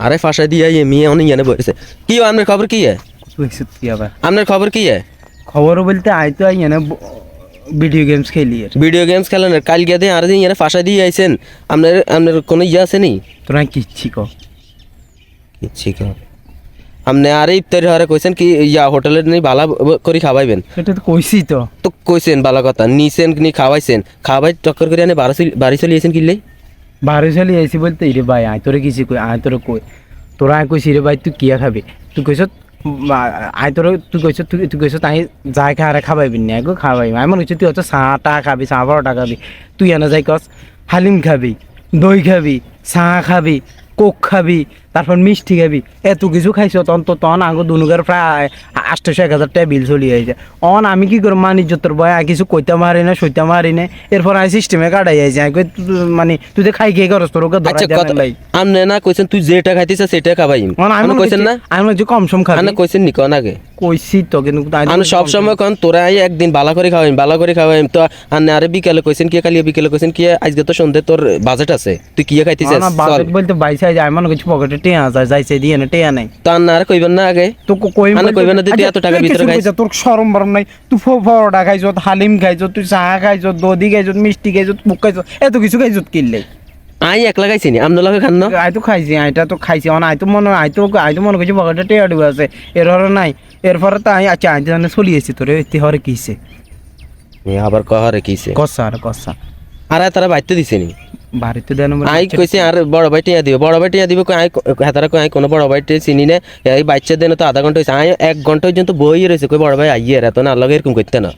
আরে ফাঁসা দিয়ে ইয়ে মেয়ে অনেক জানে বসেছে কি আপনার খবর কি কি আপনার খবর কি খবর বলতে আই তো আই এনে ভিডিও গেমস খেলি ভিডিও গেমস খেলেন কাল গিয়ে দিয়ে আর দিন ইয়ারে ফাঁসা দিয়ে আইছেন। আপনার আপনার কোনো ইয়ে আছে নি? তোরা কিচ্ছি ক? কিচ্ছি কর আপনি আরে ইফতারি হরে কইছেন কি ইয়া হোটেলের নেই বালা করে খাওয়াইবেন? সেটা তো কইছি তো। তো কইছেন বালা কথা নিছেন নি খাওয়াইছেন। খাওয়াই টক্কর করে আনে বাড়ি চলি- বাড়ি চলিয়েছেন কিনলেই বারো সালে আইসি বলতে, ইরে ভাই, আয় তোরে কিছু কই, আয় তোরে কই? তোরা আয় কইছি রে ভাই, তুই কিয়া খাবি? তুই কইস আয় তোর, তুই কইস তুই তুই কইস তাই যাই খা, আরে খাবাইবি না গো খাবাইবি আমি মনে হচ্ছে তুই হচ্ছে চাটা খাবি, চা বারোটা খাবি, তুই এনে যাই কস, হালিম খাবি, দই খাবি, চা খাবি, কোক খাবি তারপর মিষ্টি খাবি। এত কিছু খাইছ তখন তো তখন আগে দুনুগার প্রায় আটশো এক হাজার টাকা বিল চলি আইছে। অন আমি কি করব মানিজ্যতর বয় আর কিছু কইতে মারি না সইতে মারি না। এরপর আই সিস্টেমে কাটাই আইছে। আমি মানে তুই তো খাই খেয়ে করস তোর ওকে আচ্ছা না কইছেন তুই যেটা খাইতেছ সেটা খাবাই। মানে আমি কইছেন না? আমি মনে হচ্ছে কম সম খাবি। আপনি কইছেন নি কোন আগে? কইছি তো কিন্তু আমি সব সময় কোন তোরা আই একদিন বালা করে খাওয়াইম বালা করে খাওয়াইম। তো আনে আরে বিকেলে কইছেন কি কালিয়া বিকেলে কইছেন কি আজকে তো সন্ধ্যে তোর বাজেট আছে। তুই কি খাইতেছিস? না, না, বাজেট বলতে বাইসে আইছে আমি মনে করছি পকেটে টেয়া যায় যাইছে দিয়ে না টেয়া নাই। তো আর না আর কইবেন না আগে? তো কই মানে বলতে- না যে আচ্ছা, এত টাকার ভিতরে কিছু তোর শরম বরম নাই। তুই ফো- পরোটা খাইছ হালিম খাইছ তুই চা খাইছ দধি খাইছ মিষ্টি খাইছ বুক খাইছ এত কিছু খাইছ কিনলে আই একলা খাইছি নি? লগে খান না? আই তো খাইছি আইটা তো খাইছি। আই তো মনে আই তো আই তো মনে করছি পকেটে টেয়া ডুবে আছে। এর হরে নাই। এরপরে তো আই আচ্ছা আই জানে চলিয়েছি তোরে এতে হরে কিছে? আবার কহরে কিছে? কষা আর কষা আর তারা বাইতে দিছে নি? বাড়িতে দেন আই কইছে আর বড় ভাই টিয়া দিব বড় ভাই টিয়া দিব কই? আই হাতারা কই আই কোনো বড় ভাই টিয়া চিনি না এই বাচ্চা দেন তো আধা ঘণ্টা হইছে। আই এক ঘণ্টা পর্যন্ত বই রইছে কই বড় ভাই আইয়ে এত না লগে এরকম করতে না।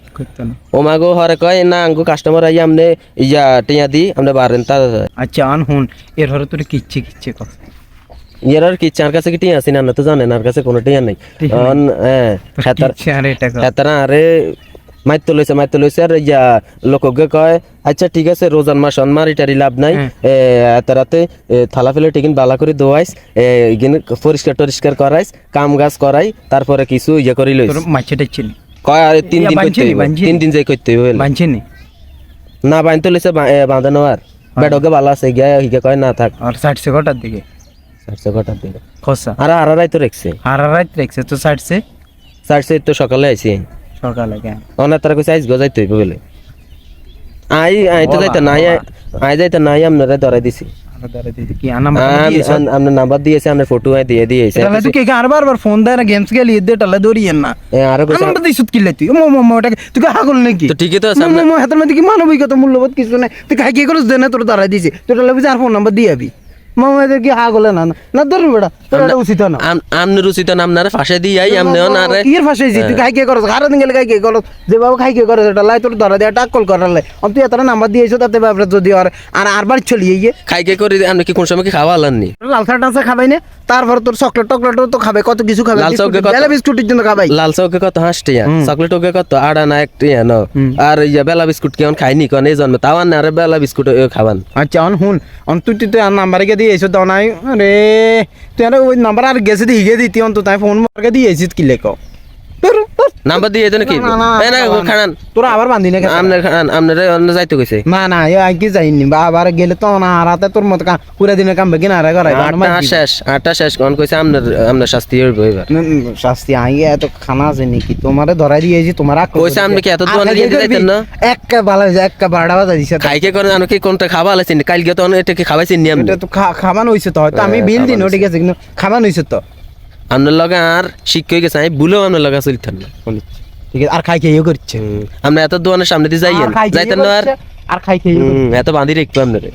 ও মাগো হরে কয় না আঙ্গু কাস্টমার আই আমনে ইয়া টিয়া দি আমরা বারেন তা আচ্ছা আন হুন এর হরে তোরে কিচ্ছে কিচ্ছে কর ইয়ার আর কি চার কাছে কি টিয়া আছে না? তো জানেন আর কাছে কোনো টিয়া নাই। হ্যাঁ আর এটা কর হেতারা আরে মাইতো লইছে মাইতো লইছে। আর ইয়া লোককে কয় আচ্ছা ঠিক আছে রোজান মাস অনমার ইটারি লাভ নাই। হ্যাঁ। এ, থালা ফেলে টিকিন বালা করে দোয়াইস পরিষ্কার টরিষ্কার করাইস কাম গাছ করাই তারপরে কিছু ইয়ে করি লইস। মাছে টাইছিল কয় আরে তিন দিন করতে। তিন দিন যাই করতে হইব বলে। নি লইছে বাঁধানো আর। বেডকে ভালো আছে গিয়া হিগে কয় না থাক। আর ষাটশো ঘটার দিকে। ঘটার দিকে। খসা। আর আর তো রেখছে? আর রাত রেখছে তো তো সকালে আইছি। সকালে কেন অনার তারা কইছে আইস গজাইতে হইব বলে। আই আই তো বাবা, যাইতে নাই আই যাইতে নাই আপনারা ধরাই দিছি। আর দাঁড়া দিদি কি আনাম আপনার নাম্বার দিয়েছে আপনার ফটো দিয়ে দিয়েছে তাহলে তুই কে আর বারবার ফোন দেয় না গেমস খেলি এদের টালে দৌড়িয়েন না। এ, আরও কইছে আমার দিস কিলে তুই মো মো মো ওটাকে তুই হাগল নাকি? তো ঠিকই তো আছে মো মো হাতের মধ্যে কি মানবিকতা মূল্যবোধ কিছু নাই। তুই খাই কি করিস দে না তোর দাঁড়াই দিছি। তোর টালে বুঝে আর ফোন নাম্বার দিয়ে যাবি মামা এদের কি হাগলে না? না না বেটা তোর উচিত না। আমনে রুচিত আপনার ফাঁসে দিয়ে আই আমনে আরে। ইয়ের ফাঁসে তুই খাই কে করস? হারা দিন গেলে খাই কে করস? যে বাবা খাই কে এটা লাই তোর ধরা করালে অন তুই এত নাম্বার দিয়েছ তাতে যদি আর আর আরবার চলিয়ে গিয়ে খাই কে করে কি কোন সময় কি খাওয়া আলাননি লাল চা টাচা খাবাই না? তারপর তোর চকলেট টকলেটও তো খাবে কত কিছু খাবে লাল চৌকে বেলা বিস্কুটের জন্য খাবাই। লাল চৌকে কত চকলেট ওকে কত আড়া না একটিয়া ন আর ইয়া বেলা বিস্কুট কেমন খাইনি কোন? এই জন্মে তাও না আরে বেলা বিস্কুট খাবান আচ্ছা অন হুন অন তুই আর নাম্বারে কে দিয়েছ তো নাই? রে তুই আর ওই নাম্বার আর গেছে হিগে দিতি অন্ত তাই ফোন মারকে দিয়েছিস কি? লেখো নাম্বার দিয়ে দেন কি? না, খানান। তোরা আবার বান্ধি না কেন? আপনার খান আপনার অন্য যাইতে কইছে। না না এ আর কি যাইনি? বা আবার গেলে তো না হারাতে তোর মতো কাম পুরা দিনে কাম বেগিন আর করাই আটটা শেষ আটটা শেষ কোন কইছে আপনার আপনার শাস্তি হইব এবার। শাস্তি আই এত খানা আছে নাকি? তোমারে ধরাই দিয়েছি তোমার কইছে আপনি কি এত দোকানে দিয়ে যাইতেন না? একটা ভালো হয়েছে একটা বারোটা বাজা দিছে খাই কে করেন আমি কি কোনটা খাবা আলাইছেন কাল গিয়ে তো এটা কি খাবাইছেন নি আপনি এটা তো খা- খাবান হয়েছে তো হয়তো আমি বিল দিন ঠিক আছে কিন্তু খাবান হয়েছে তো। আপনার লগে আর শিক্ষক গেছে আমি ভুলেও আপনার লগে চলতেন না। ঠিক আছে আর খাই খেয়েও করছে। আমরা এত দোকানের সামনে দিয়ে যাই খেয়ে না আর? আর খাই খেয়ে এত বাঁধি রাখব আপনারে